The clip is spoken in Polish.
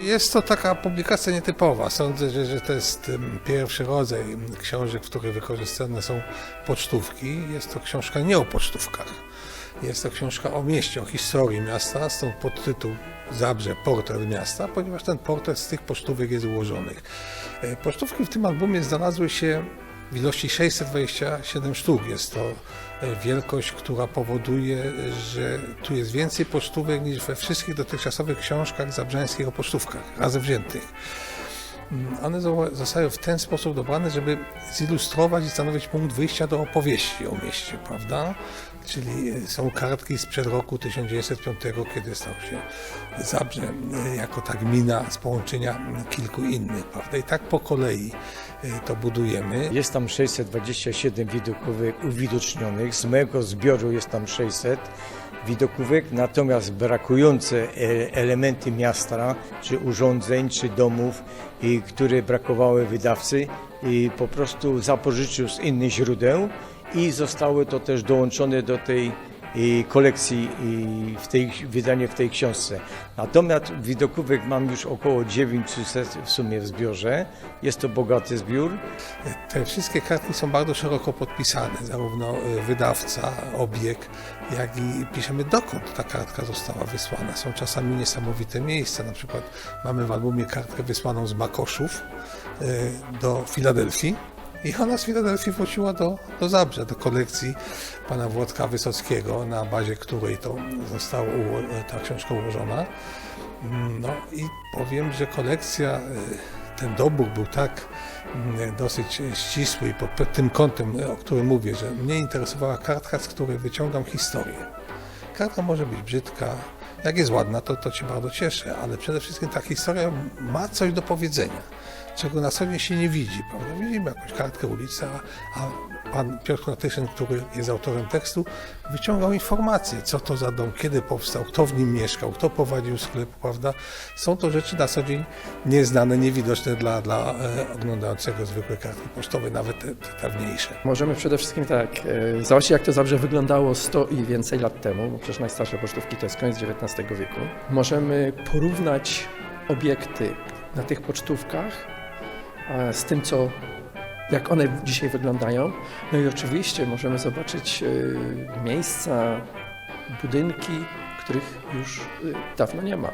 Jest to taka publikacja nietypowa. Sądzę, że, że to jest pierwszy rodzaj książek, w których wykorzystane są pocztówki. Jest to książka nie o pocztówkach. Jest to książka o mieście, o historii miasta, stąd podtytuł Zabrze portret miasta, ponieważ ten portret z tych pocztówek jest ułożonych. E, Pocztówki w tym albumie znalazły się w ilości 627 sztuk. Jest to e, wielkość, która powoduje, że tu jest więcej pocztówek niż we wszystkich dotychczasowych książkach zabrzańskich o pocztówkach, razem wziętych. Mm, One zo- zostały w ten sposób dobrane, żeby zilustrować i stanowić punkt wyjścia do opowieści o mieście, prawda? Czyli e, są kartki sprzed roku 1905, kiedy stał się Zabrze e, jako ta gmina z połączenia kilku innych, prawda? I tak po kolei e, to budujemy. Jest tam 627 widokówek uwidocznionych, z mojego zbioru jest tam 600 widokówek, natomiast brakujące e, elementy miasta, czy urządzeń, czy domów, które brakowały wydawcy, po prostu zapożyczył z innych źródeł i zostały to też dołączone do tej kolekcji w tej wydanie w tej książce. Natomiast widokówek mam już około 900 w sumie w zbiorze. Jest to bogaty zbiór. Te wszystkie kartki są bardzo szeroko podpisane, zarówno e, wydawca, obieg, jak i piszemy dokąd ta kartka została wysłana. Są czasami niesamowite miejsca, na przykład mamy w albumie kartkę wysłaną z Makoszów e, do Filadelfii i ona z Filadelfii wróciła do, do Zabrze, do kolekcji pana Włodka Wysockiego, na bazie której to została ta książka ułożona. No i powiem, że kolekcja, e, ten dobór był tak mm, dosyć ścisły i pod tym kątem, o którym mówię, że mnie interesowała kartka, z której wyciągam historię. Kartka może być brzydka, jak jest ładna, to, to cię bardzo cieszy, ale przede wszystkim ta historia ma coś do powiedzenia, czego na dzień się nie widzi. Prawda? Widzimy jakąś kartkę ulicy, a, a pan Piotr Natyszyn, który jest autorem tekstu, wyciągał informacje, co to za dom, kiedy powstał, kto w nim mieszkał, kto prowadził sklep, prawda? Są to rzeczy na co dzień nieznane, niewidoczne dla, dla e, oglądającego zwykłe kartki pocztowe, nawet te, te dawniejsze. Możemy przede wszystkim tak, e, zobaczyć jak to Zabrze wyglądało 100 i więcej lat temu, bo przecież najstarsze pocztówki to jest koniec XIX wieku. Możemy porównać obiekty na tych pocztówkach e, z tym, co, jak one dzisiaj wyglądają. No i oczywiście możemy zobaczyć e, miejsca, budynki, których już e, dawno nie ma.